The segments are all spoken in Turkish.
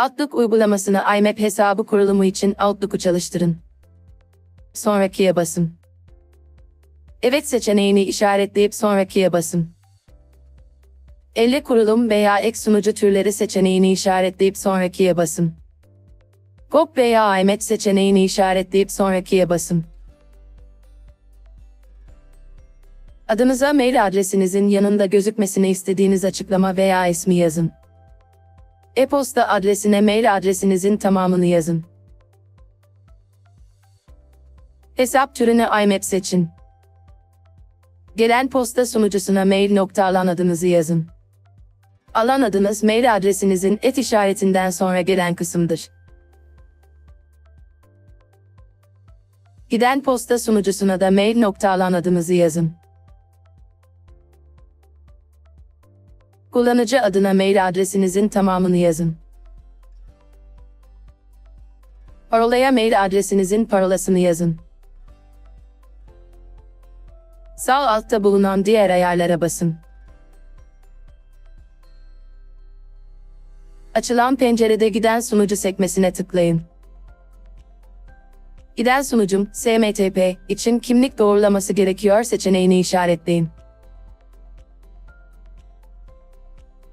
Outlook uygulamasını IMAP hesabı kurulumu için Outlook'u çalıştırın. Sonrakiye basın. Evet seçeneğini işaretleyip sonrakiye basın. Elle kurulum veya ek sunucu türleri seçeneğini işaretleyip sonrakiye basın. GOP veya IMAP seçeneğini işaretleyip sonrakiye basın. Adınıza mail adresinizin yanında gözükmesini istediğiniz açıklama veya ismi yazın. E-posta adresine mail adresinizin tamamını yazın. Hesap türünü IMAP seçin. Gelen posta sunucusuna mail nokta alan adınızı yazın. Alan adınız mail adresinizin et işaretinden sonra gelen kısımdır. Giden posta sunucusuna da mail nokta alan adınızı yazın. Kullanıcı adına mail adresinizin tamamını yazın. Parolaya mail adresinizin parolasını yazın. Sağ altta bulunan diğer ayarlara basın. Açılan pencerede giden sunucu sekmesine tıklayın. Giden sunucum, SMTP için kimlik doğrulaması gerekiyor seçeneğini işaretleyin.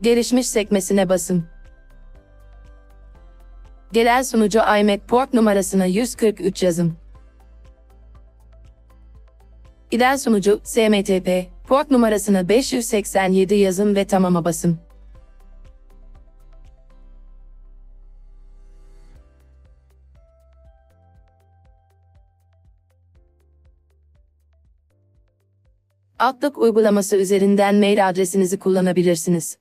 Gelişmiş sekmesine basın. Gelen sunucu IMAP port numarasına 143 yazın. Giden sunucu SMTP port numarasına 587 yazın ve tamama basın. Outlook uygulaması üzerinden mail adresinizi kullanabilirsiniz.